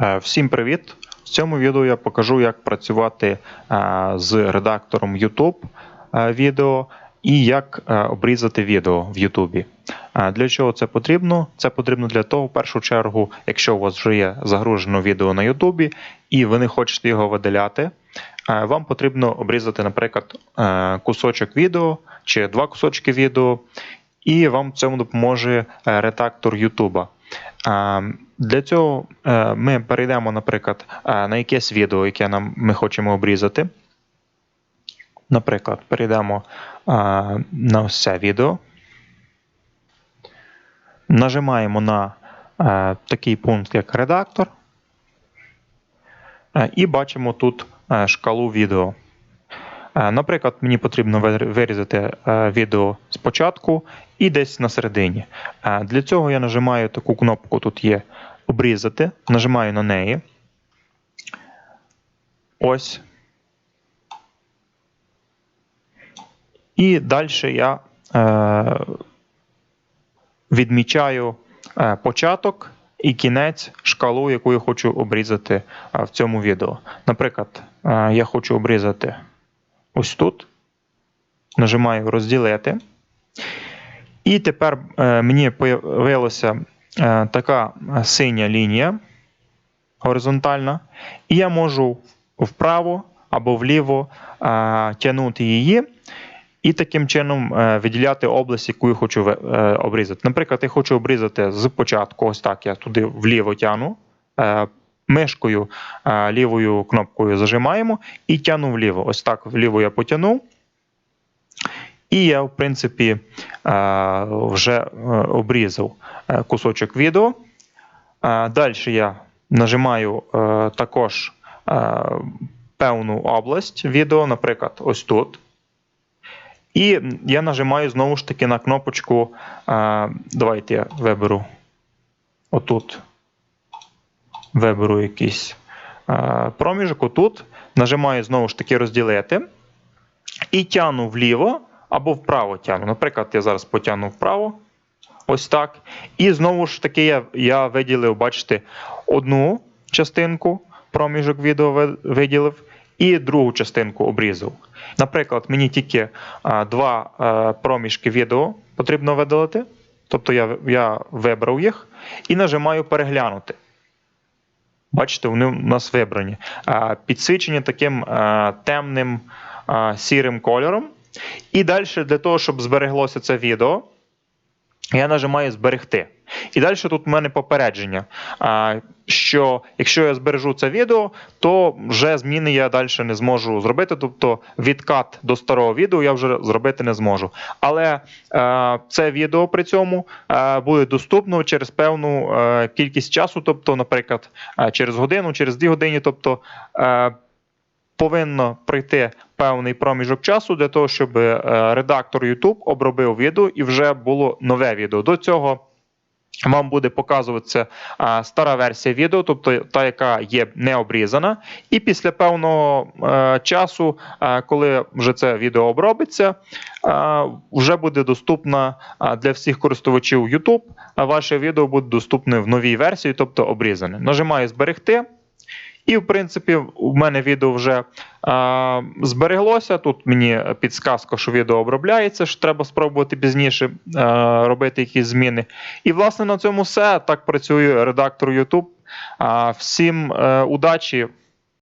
Е, Всім привіт! В цьому відео я покажу, як працювати е, з редактором YouTube е, відео і як обрізати відео в YouTube. Для чого це потрібно? Це потрібно для того, в першу чергу, якщо у вас вже є загружено відео на YouTube і ви не хочете його видаляти, вам потрібно обрізати, наприклад, кусочок відео чи два кусочки відео, і вам в цьому допоможе редактор YouTube. Для цього е, ми перейдемо, наприклад, е, на якесь відео, яке нам ми хочемо обрізати. Наприклад, перейдемо е, на ось це відео. Нажимаємо на такий пункт, як редактор. І бачимо тут шкалу відео. Е, Наприклад, мені потрібно вирізати е, відео спочатку і десь на середині. Е, Для цього я нажимаю таку кнопку, тут є обрізати, нажимаю на неї. Ось. І далі я відмічаю початок і кінець шкалу, яку я хочу обрізати в цьому відео. Наприклад, я хочу обрізати ось тут. Нажимаю розділити. І тепер е, мені з'явилася е, така синя лінія горизонтальна, і я можу вправо або вліво е, тягнути її. І таким чином е, виділяти область, яку я хочу е, обрізати. Наприклад, я хочу обрізати з початку, ось так я туди вліво тягну. Мишкою лівою кнопкою зажимаємо і тягну вліво. Ось так вліво я потягнув. І я, в принципі, вже е, обрізав е, кусочок відео. Далі я нажимаю е, також певну область відео, наприклад, ось тут. І я нажимаю знову ж таки на кнопочку. Давайте я виберу отут. Виберу якийсь е, проміжок, отут. Нажимаю знову ж таки розділити. І тягну вліво або вправо тягну. Наприклад, я зараз потягну вправо. Ось так. І знову ж таки я, я виділив, бачите, одну частинку, проміжок відео виділив, і другу частинку обрізав. Наприклад, мені тільки а, два а, проміжки відео потрібно видалити. Тобто я, я вибрав їх і нажимаю переглянути. Бачите, вони у нас вибрані. Підсвічені таким темним сірим кольором. І далі для того, щоб збереглося це відео, я нажимаю зберегти. І далі тут в мене попередження, що якщо я збережу це відео, то вже зміни я далі не зможу зробити. Тобто відкат до старого відео я вже зробити не зможу. Але е, це відео при цьому е, буде доступно через певну е, кількість часу, тобто, наприклад, через годину, через дві години. Тобто повинно пройти певний проміжок часу для того, щоб редактор YouTube обробив відео і вже було нове відео. До цього вам буде показуватися стара версія відео, тобто та, яка є не обрізана. І після певного е, часу, е, коли вже це відео обробиться, е, вже буде доступна для всіх користувачів YouTube. Ваше відео буде доступне в новій версії, тобто обрізане. Нажимаю зберегти. І, в принципі, у мене відео вже е, збереглося. Тут мені підсказка, що відео обробляється, що треба спробувати пізніше е, робити якісь зміни. І, власне, на цьому все. Так працює редактор YouTube. Всім е, удачі!